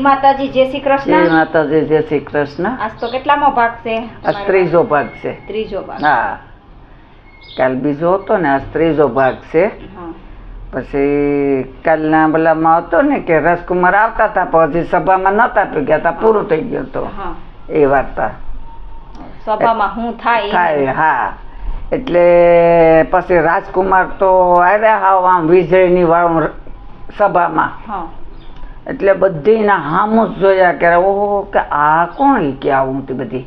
જય માતાજી જય શ્રી જય કૃષ્ણ માતાજી જય શ્રી કૃષ્ણ. આજ તો કેટલામો ભાગ છે? આ ત્રીજો ભાગ. છે. ત્રીજો ભાગ. હા. કાલ બીજો હતો ને આ ત્રીજો ભાગ છે. પછી કાલના પેલામાં હતો ને કે રાજકુમાર આવતા હતા પછી સભામાં નહોતા ગયા હતા પૂરું થઈ ગયું તો. એ વાર્તા સભામાં હું થાય થાય હા. એટલે પછી રાજકુમાર તો અરે હાવ આમ વિજયની વાળું સભામાં. હા. એટલે બધીના હામું જ જોયા કે ઓહો કે આ કોણ કે આવું તે બધી?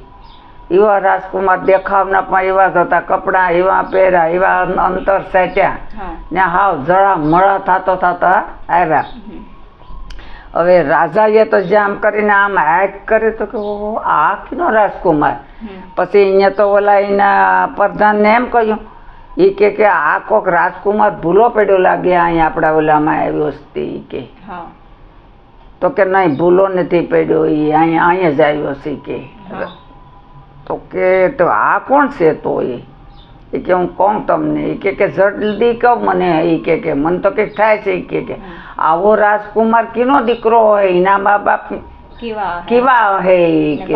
એવા રાજકુમાર દેખાવના પણ એવા જ હતા. કપડાં એવા પહેર્યા એવા અંતર સેટ્યા. ને હાવ જળા મળા થતો થતા આવ્યા. હવે રાજાએ તો જે આમ કરીને આમ હેક કરે તો કે ઓહો આ કીનો રાજકુમાર. પછી અહીંયા તો ઓલા એના પ્રધાનને એમ કહ્યું એ કે કે આ કોક રાજકુમાર ભૂલો પડ્યો લાગે અહીંયા આપણા ઓલામાં આવ્યો છે કે. હા. તો કે નહીં ભૂલો નથી પડ્યો એ અહીંયા અહીંયા જ આવ્યો છે કે. તો કે તો આ કોણ છે તો એ? એ કે હું કહું તમને એ કે કે જલ્દી કહો મને એ કે કે મને તો કંઈક થાય છે એ કે કે આવો રાજકુમાર કીનો દીકરો હોય એના મા બાપ કેવા હે કે?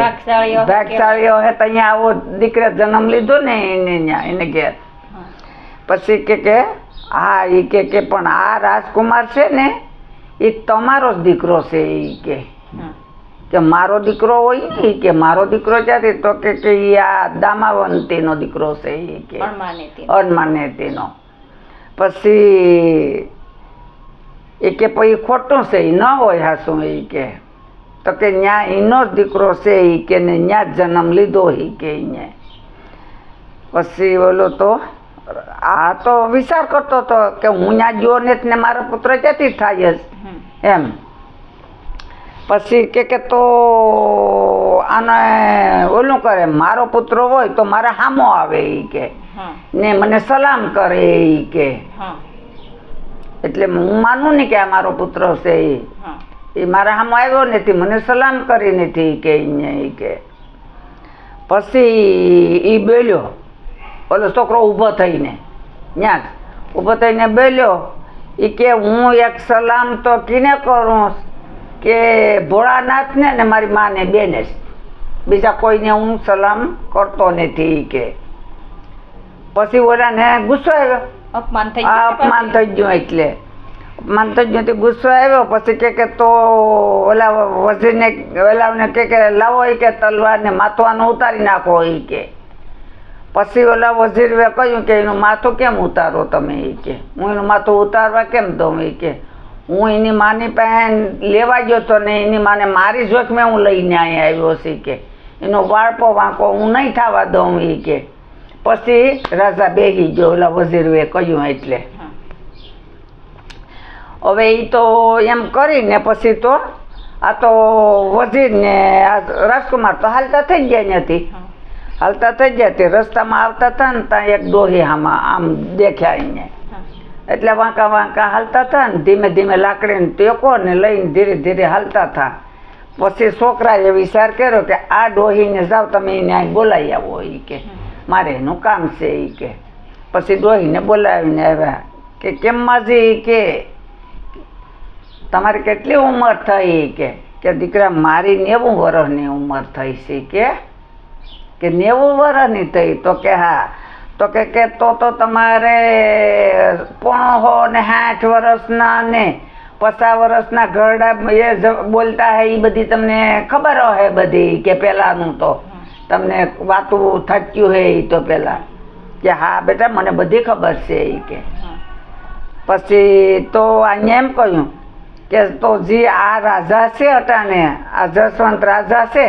ભાગશાળીઓ હે તો અહીંયા આવો દીકરા જન્મ લીધો ને એને એને ઘેર. પછી કે કે હા એ કે કે પણ આ રાજકુમાર છે ને એ તમારો જ દીકરો છે એ કે. કે મારો દીકરો હોય ને કે મારો દીકરો ક્યાંથી તો કે કે આ દામાવંતીનો દીકરો છે એ કે. અણમાને તે. પછી એ કે પછી ખોટું છે એ ન હોય હાસું એ કે. તો કે ન્યા એનો જ દીકરો છે એ કે ને ન્યા જન્મ લીધો એ કે પછી ઓલો તો આ તો વિચાર કરતો હતો કે હું ત્યાં ગયો ને ને મારો પુત્ર ક્યાંથી થાય જ. એમ. પછી કે કે તો આને ઓલું કરે મારો પુત્ર હોય તો મારા હામો આવે એ કે. ને મને સલામ કરે એ કે. એટલે હું માનું ને કે આ મારો પુત્ર છે એ એ મારા હામો આવ્યો નથી મને સલામ કરી નથી કે કે. પછી એ બેલ્યો ઓલો છોકરો ઊભો થઈને. ત્યાં ઊભો થઈને બેલ્યો એ કે હું એક સલામ તો કીને કરું કે ભોળાનાથને ને મારી માને બેને બીજા કોઈને હું સલામ કરતો નથી ઈ કે. પછી ઓલાને ગુસ્સો આવ્યો. અપમાન થઈ અપમાન થઈ ગયું એટલે. અપમાન થઈ ગયું ગુસ્સો આવ્યો પછી કે કે તો ઓલા વજીરને ઓલાને કે કે લાવો એ કે તલવારને માથવાનું ઉતારી નાખો ઈ કે. પછી ઓલા વઝીરવે કહ્યું કે એનું માથું કેમ ઉતારો તમે એ કે? હું એનું માથું ઉતારવા કેમ દઉં ઈ કે? હું એની માની પાસે લેવા ગયો તો ને એની માને મારી જોખમે હું લઈને અહીંયા આવ્યો છે કે. એનો વાળપો વાંકો હું નહીં થવા દઉં ઈ કે. પછી રાજા બેગી ગયો ઓલા વઝીરવે કહ્યું એટલે. હવે એ તો એમ કરીને પછી તો આ તો વઝીરને આ રાજકુમાર તો હાલતા થઈ ગયા નથી. હાલતા થઈ ગયા તે રસ્તામાં આવતા હતા ને ત્યાં એક ડોહી આમાં આમ દેખ્યા એને એટલે વાંકા વાંકા હાલતા હતા ને ધીમે ધીમે લાકડીને ટેકો ને લઈને ધીરે ધીરે હાલતા હતા. પછી છોકરાએ વિચાર કર્યો કે આ ડોહીને જાઓ તમે એને અહીં બોલાવી આવો એ કે. મારે એનું કામ છે એ કે. પછી ડોહીને બોલાવીને આવ્યા કે કેમ માજી કે? તમારી કેટલી ઉંમર થઈ કે? કે દીકરા મારી નેવું વર્ષની ઉંમર થઈ છે કે. કે નેવું વર્ષની થઈ. તો કે હા. તો કે કે તો તો તમારે પોણો ને સાઠ વર્ષના ને પચાસ વર્ષના ઘરડા એ બોલતા હે એ બધી તમને ખબર હે બધી કે પહેલાંનું તો. તમને વાતું થચ્યું હે એ તો પહેલાં કે હા બેટા, મને બધી ખબર છે એ કે. પછી તો અહીંયા એમ કહ્યું કે તો જે આ રાજા છે અટાને આ જસવંત રાજા છે.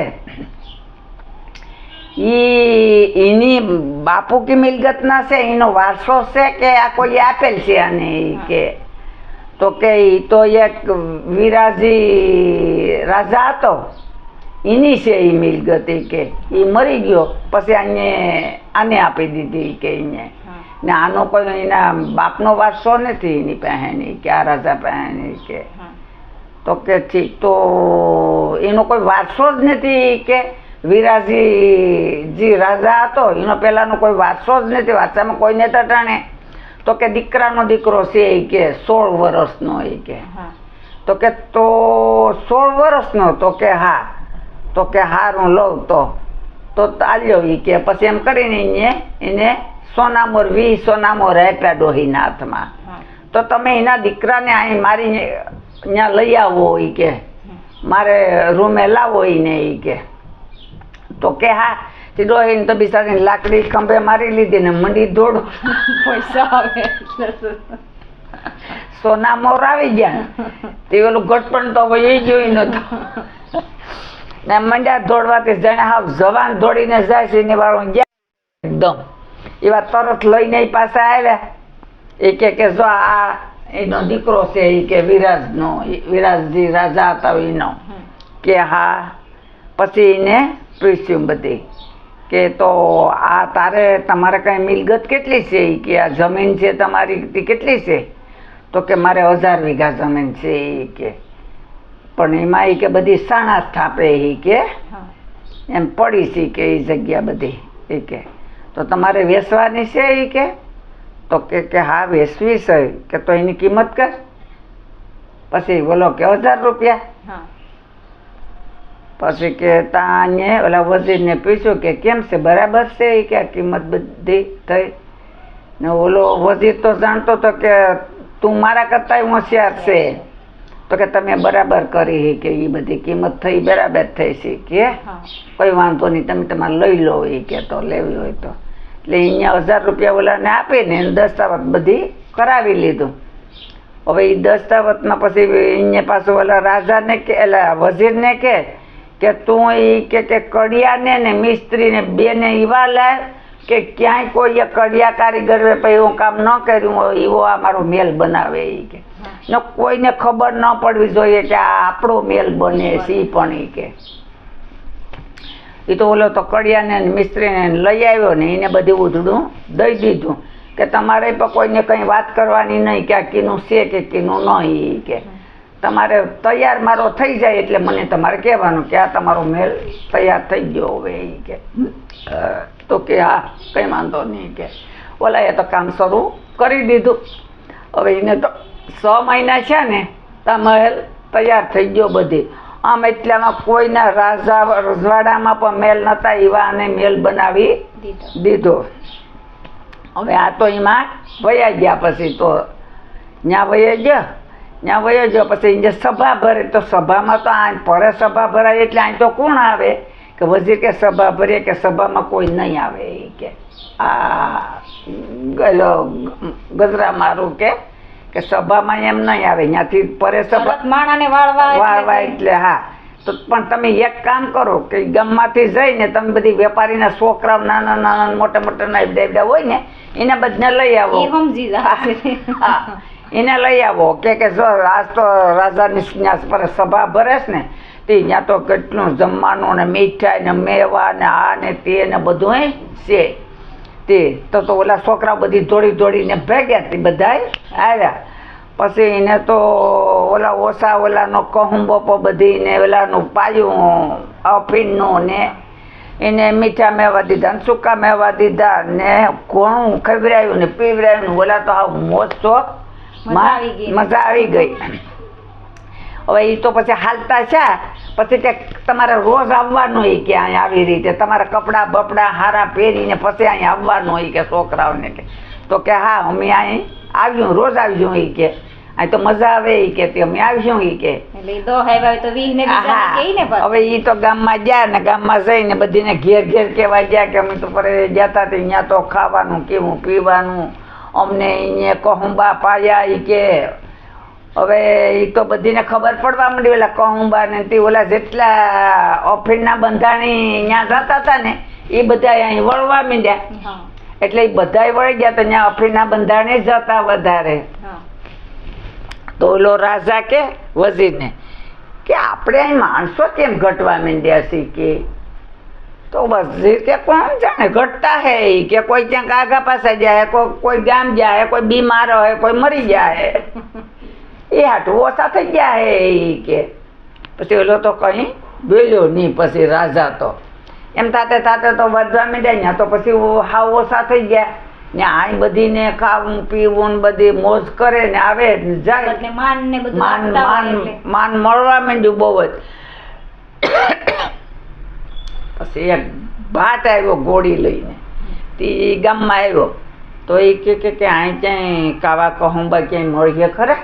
ઈ એની બાપુ કી મિલકતના છે એનો વારસો છે કે આ કોઈ આપેલ છે આને એ કે? તો કે એ તો એક વિરાજી રાજા હતો. એની છે એ મિલકત એ કે એ મરી ગયો. પછી આને આને આપી દીધી કે એને. ને આનો કોઈ એના બાપનો વારસો નથી એની પાસે કે આ રાજા પાસે કે. તો કે ઠીક તો એનો કોઈ વારસો જ નથી કે? વિરાજી જે રાજા હતો એનો પહેલાંનો કોઈ વારસો જ નથી વારસામાં કોઈને તટાણે તો કે દીકરાનો દીકરો છે એ કે સોળ વર્ષનો એ કે. તો કે તો સોળ વર્ષનો તો કે હા. તો કે હારું લઉં તો. તો ચાલ્યો એ કે પછી એમ કરીને એને એને સોનામોર વી સોનામોર આપ્યા ડોહીના હાથમાં. તો તમે એના દીકરાને અહીં મારી ત્યાં લઈ આવો એ કે. મારે રૂમે લાવો એને એ કે. તો કે હા તે એને તો બિચારી લાકડી ખંભે મારી લીધી ને મંડી દોડ. પૈસા આવે સોના મોર આવી ગયા. તે ઓલું ઘટપણ તો એ જોઈ નતો ને મંડ્યા દોડવાથી જાણે હાવ જવાન દોડીને જાય છે એને વાળું ગયા એકદમ. એવા તરત લઈને પાસે આવ્યા. એ કે કે જો આ એનો દીકરો છે એ કે વિરાજનો વિરાજજી રાજા હતા એનો. કે હા પછી એને પૂછ્યું બધી કે તો આ તારે તમારે કાંઈ મિલગત કેટલી છે? કે આ જમીન છે તમારી તે કેટલી છે? તો કે મારે હજાર વીઘા જમીન છે એ કે. પણ એમાં એ કે બધી સાણા સ્થાપે એ કે. એમ પડી છે કે એ જગ્યા બધી એ કે. તો તમારે વેચવાની છે એ કે? તો કે કે હા વેચવી છે. કે તો એની કિંમત કર. પછી બોલો કે હજાર રૂપિયા. પછી કે અહીંયા ઓલા વજીરને પૂછ્યું કે કેમ છે બરાબર છે એ કે આ કિંમત બધી થઈ. ને ઓલો વજીર તો જાણતો તો કે તું મારા કરતાં હોશિયાર છે. તો કે તમે બરાબર કરી કે એ બધી કિંમત થઈ બરાબર થઈ છે કે? કોઈ વાંધો નહીં તમે તમારે લઈ લો એ કે તો લેવી હોય તો. એટલે અહીંયા હજાર રૂપિયા ઓલાને આપીને દસ્તાવેજ બધી કરાવી લીધું. હવે એ દસ્તાવેજમાં પછી અહીંયા પાછું ઓલા રાજાને કે એટલે વજીરને કે કે તું એ કે કે કડિયાને ને મિસ્ત્રીને બેને એવા લાવ કે ક્યાંય કોઈએ કડિયા કારીગર પછી એવું કામ ન કર્યું હોય એવો આ મારો મેલ બનાવે એ કે. ને કોઈને ખબર ન પડવી જોઈએ કે આ આપણો મેલ બને છે એ પણ એ કે. એ તો ઓલો તો કડિયાને ને મિસ્ત્રીને લઈ આવ્યો ને એને બધું ઉધડું દઈ દીધું. કે તમારે પણ કોઈને કંઈ વાત કરવાની નહીં કે આ કીનું છે કે કીનું નહીં કે. તમારે તૈયાર મારો થઈ જાય એટલે મને તમારે કહેવાનું કે આ તમારો મેલ તૈયાર થઈ ગયો હવે એ કે તો કે હા કંઈ વાંધો નહીં કે. ઓલાએ તો કામ શરૂ કરી દીધું. હવે એને તો છ મહિના છે ને તા મહેલ તૈયાર થઈ ગયો બધી. આમ એટલામાં કોઈના રાજા રજવાડામાં પણ મેલ નહોતા એવા અને મેલ બનાવી દીધો. દીધો. હવે આ તો એમાં વયા ગયા પછી તો ત્યાં વયા ગયો? ત્યાં વયો જો પછી જે સભા ભરે તો સભામાં તો આ ભરે સભા ભરાય એટલે અહીં તો કોણ આવે? કે વજીર કે સભા ભરીએ કે સભામાં કોઈ નહીં આવે એ કે આ ગજરા મારું કે કે સભામાં એમ નહીં આવે ત્યાંથી પરે સભા માણાને વાળવા વાળવા એટલે હા. તો પણ તમે એક કામ કરો કે ગામમાંથી જઈને તમે બધી વેપારીના છોકરાઓ નાના નાના મોટા મોટા ના એવડા એવડા હોય ને એને બધાને લઈ આવો. સમજી હા. એને લઈ આવો. કે કે જો આજ તો રાજાની પર સભા ભરેશ ને, તે ત્યાં તો કેટલું જમવાનું ને મીઠાઈ ને મેવા ને આ ને તે ને બધું છે. તે તો તો ઓલા છોકરા બધી દોડી દોડીને ભેગ્યા તે બધાય. આવ્યા પછી એને તો ઓલા ઓસા ઓલાનો કહુંબો બધી ને ઓલાનું પાયું અફીણનું ને એને મીઠા મેવા દીધા ને સૂકા મેવા દીધા ને ઘણું ખવડાવ્યું ને પીવડાવ્યું ને ઓલા તો આ મોજ શોખ મજા આવી ગઈ. હવે એ તો પછી હાલતા છે. પછી કે તમારે રોજ આવવાનું હોય કે અહીંયા આવી રીતે. તમારા કપડાં બપડા હારા પહેરીને પછી અહીંયા આવવાનું હોય કે છોકરાઓને કે. તો કે હા અમે અહીં આવ્યું રોજ આવ્યું એ કે. અહીં તો મજા આવે એ કે તે અમે આવીશું એ કે. હોય. હવે ઈ તો ગામમાં ગયા ને ગામમાં જઈને બધીને ઘેર ઘેર કહેવા ગયા કે અમે તો પરે ગયા તા અહીંયા તો ખાવાનું કેવું પીવાનું અમને અહીંયા કહુંબા પાયા ઈ કે હવે એ તો બધીને ખબર પડવા માંડી ઓલા કહુંબા ને તે ઓલા જેટલા ઓફિડના બંધાણી અહીંયા જતા હતા ને એ બધા અહીં વળવા માંડ્યા. એટલે એ બધા વળી ગયા તો અહીંયા ઓફિડના બંધારણે જ જતા વધારે. તો ઓલો રાજા કે વઝીરને કે આપણે અહીં માણસો કેમ ઘટવા માંડ્યા છીએ કે તો બસ કે કોણ જાણે? ઘટતા હે કે કોઈ ક્યાંક આગા પાસે જાય કોઈ કોઈ ગામ જાય કોઈ બીમાર હોય કોઈ મરી જાય. એ હાટું ઓછા થઈ ગયા હે કે. પછી ઓલો તો કઈ બોલ્યો નહીં પછી રાજા તો. એમ થાતે થાતે તો વધવા માંડ્યા ને તો પછી હાવ ઓછા થઈ ગયા. ને આ બધીને ખાવું પીવું ને બધી મોજ કરે ને આવે જાય. માન માન માન માન મળવા માંડ્યું બહુ જ. પછી એક ભાટ આવ્યો ગોળી લઈને. તે ગામમાં આવ્યો. તો એ કે કે કે અહીં ક્યાંય કાવા કહુંબા ક્યાંય મળીએ ખરા?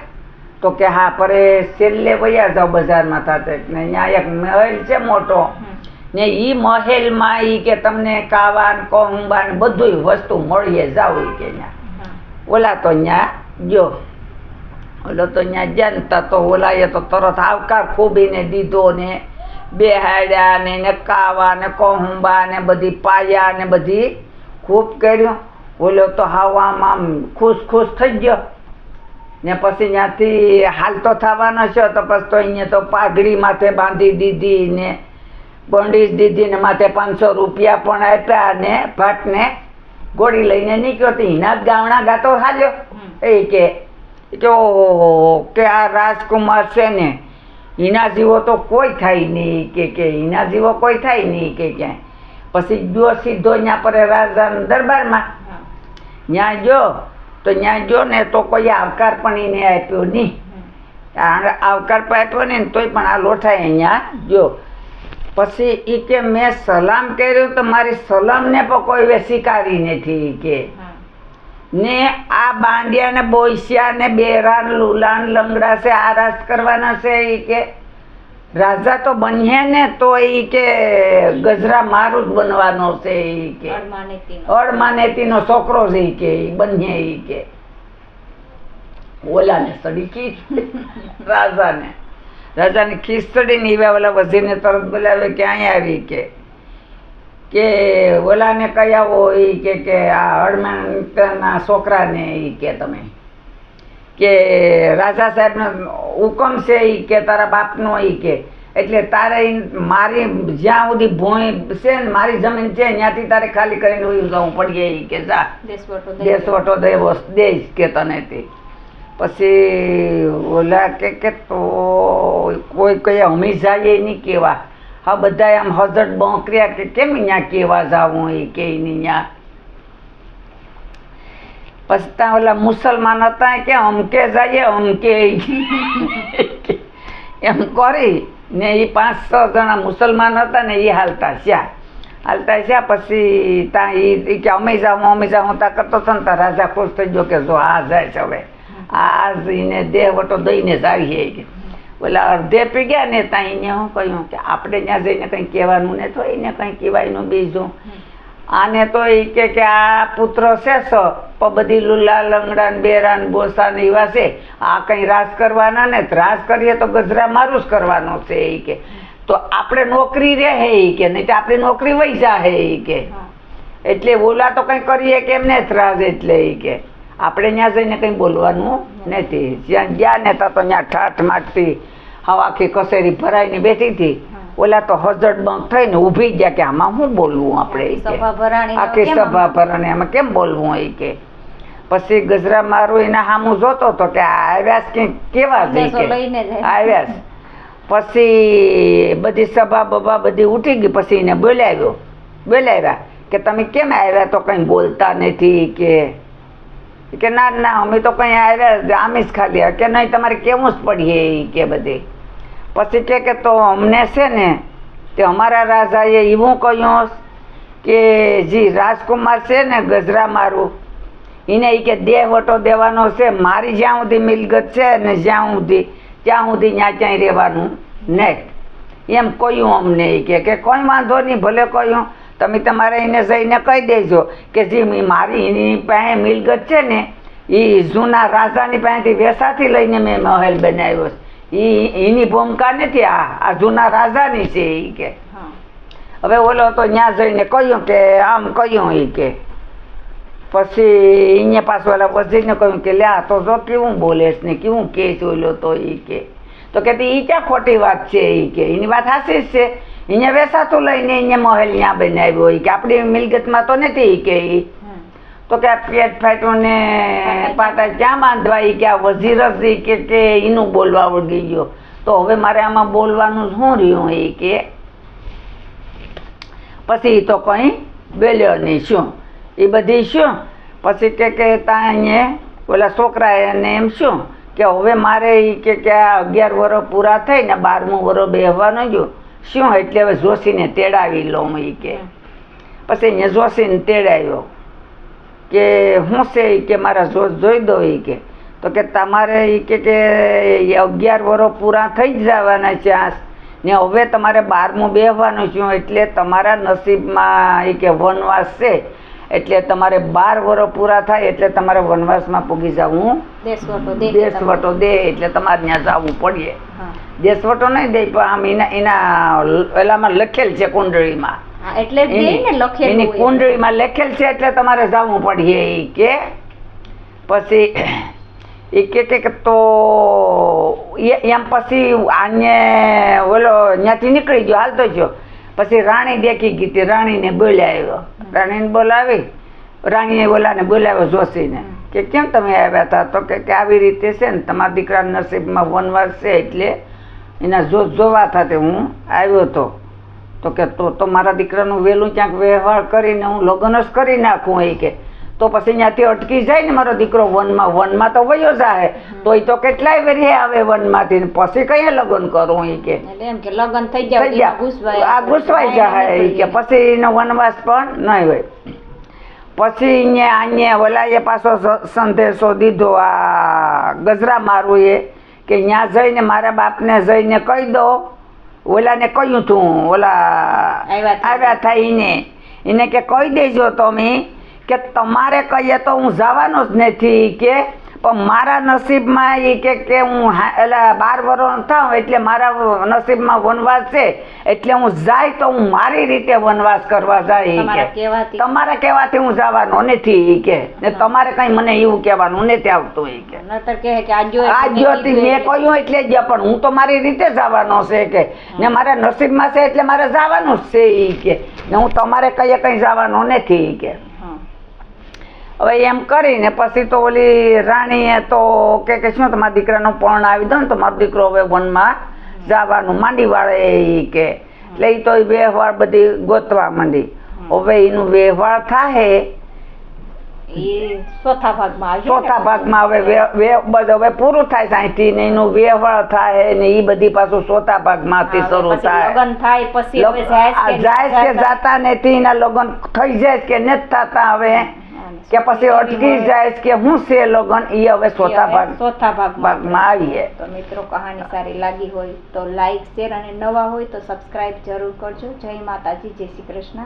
તો કે હા પરે છેલ્લે વયા જાઓ બજારમાં તાતે ને અહીંયા એક મહેલ છે મોટો. ને એ મહેલમાં એ કે તમને કાવા ને કહુંબા ને બધુંય વસ્તુ મળીએ જાવ એ કે ત્યાં. ઓલા તો અહીંયા ગયો. ઓલો તો અહીંયા જનતા તો ઓલાએ તો તરત આવકાર ખૂબીને દીધો ને બેહાડ્યા ને એને કાવા ને કહુંબા ને બધી પાયા ને બધી ખૂબ કર્યું. ઓલો તો હવામાં ખુશ ખુશ થઈ ગયો. ને પછી ત્યાંથી હાલતો થવાનો છે તો પછી તો અહીંયા તો પાઘડી માથે બાંધી દીધી ને બંડીશ દીધી ને માથે પાંચસો રૂપિયા પણ આપ્યા ને ભાટને ગોળી લઈને નીકળ્યો તો એના જ ગાવણા ગાતો હાલ્યો. એ કે કે ઓહો કે આ રાજકુમાર છે ને એના જેવો તો કોઈ થાય નહીં કે કે એના જેવો કોઈ થાય નહીં કે ક્યાંય પછી ગયો સીધો ત્યાં પર રાજાના દરબારમાં. ત્યાં ગયો તો ત્યાં ગયો ને તો કોઈ આવકાર પણ એને આપ્યો નહીં. આવકાર પણ આપ્યો ને તોય પણ આ લોઠાએ અહીંયા ગયો. પછી એ કે મેં સલામ કર્યું તો મારી સલામને પણ કોઈ સ્વીકારી નથી કે. ને આ બાંડિયા ને બોઈસિયા ને બેરાન લુલાન લંગડા છે આ રાજ કરવાના છે એ કે. રાજા તો બનીએ ને તો એ કે ગજરા મારું જ બનવાનો છે એ કે. અડમાનેતી નો છોકરો છે એ કે બનીએ ઈ કે. ઓલાને સડી ખીચ રાજાને. રાજાને ખીચ ચડી ને એવા ઓલા વઝીરને તરત બોલાવે કે અહીંયા આવી કે. કે ઓલાને કયા આવો એ કે કે આ હળમાના છોકરાને એ કે તમે. કે રાજા સાહેબનો હુકમ છે એ કે તારા બાપનો એ કે. એટલે તારે મારી જ્યાં સુધી ભોંય છે ને મારી જમીન છે ત્યાંથી તારે ખાલી કરીને ઉઈ જવું પડીએ એ કે જા. દેશવટો દેવો દેશ કે તને તે. પછી ઓલા કે કે તો કોઈ કઈ હમી જાય નહીં કેવા. હા બધા આમ હજટ બોંકર્યા કે કેમ અહીંયા કેવા જાવું એ કે અહીંયા પછી ત્યાં ઓલા મુસલમાન હતા કે અમકે જઈએ અમકે એમ કરી ને એ પાંચ છ જણા મુસલમાન હતા ને એ હાલતા શ્યા હાલતા શ્યા પછી ત્યાં એ કે અમે જાઉં અમે જાઉં ત્યાં કરતો હતો ને ત્યાં રાજા ખુશ થઈ ગયો કે જો આ જાય છે હવે. આ એને દેહ વટો દઈને જ આવીએ કે. ઓલા અડધે પી ગયા ને ત્યાં એને હું કહ્યું કે આપણે ત્યાં જઈને કંઈ કહેવાનું ને તો એને કંઈ કહેવાયનું બીજું. આને તો એ કે કે આ પુત્ર છે સ બધી લુલા લંગડા ને બેરા ને બોસા ને એવા છે. આ કઈ રાસ કરવાના ને રાસ કરીએ તો ગજરા મારું જ કરવાનો છે એ કે. તો આપણે નોકરી રહે એ કે નહીં તો આપણી નોકરી વહી જાહે એ કે. એટલે ઓલા તો કંઈ કરીએ કે એમને જ રાજ એટલે એ કે. આપણે ત્યાં જઈને કંઈ બોલવાનું નથી. જ્યાં ગયા ને ત્યાં તો ત્યાં ઠાઠ માઠથી હવા આખી કસેરી ભરાઈને બેઠી હતી. ઓલા તો હજડ બંધ થઈને ઊભી ગયા કે આમાં શું બોલવું આપણે આખી સભા ભરાણી એમાં કેમ બોલવું એ કે? પછી ગજરા મારું એના સામું જોતો તો કે આવ્યા કે કેવા. આવ્યા પછી બધી સભા બભા બધી ઉઠી ગઈ પછી એને બોલાવ્યો. બોલાવ્યા કે તમે કેમ આવ્યા? તો કંઈ બોલતા નથી કે. કે ના ના અમે તો કંઈ આવ્યા આમી જ ખાલી કે નહીં તમારે કેવું જ પડીએ કે બધી? પછી કે કે તો અમને છે ને, તે અમારા રાજાએ એવું કહ્યું કે જી રાજકુમાર છે ને ગજરા મારું એને એ કે દેહ વટો દેવાનો છે, મારી જ્યાં સુધી મિલકત છે ને જ્યાં સુધી, ત્યાં સુધી ત્યાં ક્યાંય રહેવાનું નહીં. એમ કહ્યું અમને એ કે કે કોઈ વાંધો નહીં, ભલે કહ્યું, તમે તમારે એને જઈને કહી દેજો કે જી મારી એની પાસે મિલકત છે ને એ જૂના રાજાની પાસેથી વેસાથી લઈને મેં મહેલ બનાવ્યો છે. એની ભૂમિકા નથી. આ આ જૂના રાજાની છે એ કે. હવે ઓલો તો ત્યાં જઈને કહ્યું કે આમ કહ્યું એ કે. પછી અહીંયા પાછું ઓલા વજીરને કહ્યું કે લે આ તો જો કેવું બોલેશ ને કેવું કે છે ઓલો તો એ કે. તો કે એ ક્યાં ખોટી વાત છે એ કે? એની વાત હાસી જ છે. અહીંયા વેસાતું લઈને અહીંયા મહેલ ત્યાં બનાવ્યો એ કે. આપણી મિલકતમાં તો નથી ઈ કે ઈ. હમ. તો કે આ પેટ ફાટ્યું ને પાટા ક્યાં બાંધવા? એ કે આ વજીર જ કે કે એનું બોલવા આવડી ગયો. તો હવે મારે આમાં બોલવાનું શું રહ્યું એ કે? પછી તો કંઈ બોલ્યો નહીં શું? એ બધી શું? પછી કે કે ત્યાં અહીંયા ઓલા છોકરાએ એને એમ શું? કે હવે મારે એ કે કે આ અગિયાર વર્ષ પૂરા થઈ ને બારમું વર્ષ બેહવાનો ગયું શું? એટલે હવે જોશીને તેડાવી લઉં એ કે. પછી અહીંયા જોશીને તેડાવ્યો કે હું છે એ કે મારા જોશ જોઈ દો એ કે. તો કે તમારે એ કે કે અગિયાર વર્ષ પૂરા થઈ જ જવાના છે આ ને હવે તમારે બારમું બેહવાનું છું એટલે તમારા નસીબમાં એ કે વનવાસ છે. એટલે તમારે બાર વર્ષ પૂરા થાય એટલે તમારે વનવાસમાં પૂગી જવું. દેશવટો દે દેશવટો દે એટલે તમારે ત્યાં જવું પડીએ દેશવટો નહીં દે પણ આમ એના એના પેલામાં લખેલ છે કુંડળીમાં. એટલે જ દે લખેલું એની હોય. કુંડળીમાં લખેલ છે એટલે તમારે જવું પડીએ ઈ કે પછી એ કે કે કે તો એ- એમ પછી આને ઓલો ત્યાંથી નીકળી ગયો હાલતો ગયો. પછી રાણી દેખી ગઈ હતી રાણીને બોલાવ્યો. રાણીને બોલાવી રાણીએ ઓલાને બોલાવ્યો જોશીને. કે કેમ તમે આવ્યા હતા તો કે કે આવી રીતે છે ને તમારા દીકરા નસીબમાં વનવાસ છે એટલે એના જોશ જોવા થતે હું આવ્યો હતો તો કે તો તો મારા દીકરાનું વહેલું ક્યાંક વ્યવહાર કરીને હું લગ્ન જ કરી નાખું એ કે. તો પછી ત્યાંથી અટકી જાય ને મારો દીકરો વનમાં વનમાં તો વયો જાય. તોય તો કેટલાય વેરી આવે વનમાંથી ને પછી કઈ લગ્ન કરું એ કે. એમ કે લગ્ન થઈ જાય આ ઘૂસવાઈ જાય એ કે. પછી એનો વનવાસ પણ નહીં હોય. પછી અહીંયા અહીંયા ઓલાએ પાછો સંદેશો દીધો આ ગજરા મારું એ કે ત્યાં જઈને મારા બાપને જઈને કહી દો. ઓલાને કહ્યું તું ઓલા આવ્યા એને એને કે કહી દેજો તમે કે તમારે કહીએ તો હું જવાનો જ નથી કે પણ મારા નસીબમાં એ કે કે હું એટલે બાર વર્ષ થાઉં એટલે મારા નસીબમાં વનવાસ છે એટલે હું જાય તો હું મારી રીતે વનવાસ કરવા જાય એ કે. તમારા કહેવાથી હું જવાનો નથી એ કે. ને તમારે કઈ મને એવું કહેવાનું નથી આવતું ઈ કે. નતર આ જ્યોતિ મેં કહ્યું એટલે જ પણ હું તો મારી રીતે જવાનો છે કે. ને મારા નસીબમાં છે એટલે મારે જવાનું જ છે ઈ કે. ને હું તમારે કઈ કઈ જવાનો નથી ઈ કે. હવે એમ કરીને પછી તો ઓલી રાણીએ તો કે કે શું તમારા દીકરાનો પણ આવી દો ને તો મારો દીકરો હવે વનમાં જવાનું માંડી વાળે એ કે. એટલે એ તો વ્યવહાર બધી ગોતવા માંડી. હવે એનું વ્યવહાર થાય ચોથા ભાગમાં ચોથા ભાગમાં હવે હવે પૂરું થાય સાંઈથી ને એનું વ્યવહાર થાય ને એ બધી પાછું ચોથા ભાગમાંથી શરૂ થાય. લગ્ન થાય પછી જાય કે જાતા? નથી એના લગ્ન થઈ જાય કે નથી થતા હવે. કે પછી અટકી જાય કે હું છે લગ્ન એ હવે ચોથા ભાગ ચોથા ભાગમાં આવીએ. તો મિત્રો કહાની સારી લાગી હોય તો લાઈક શેર અને નવા હોય તો સબસ્ક્રાઇબ જરૂર કરજો. જય માતાજી જય શ્રી કૃષ્ણ.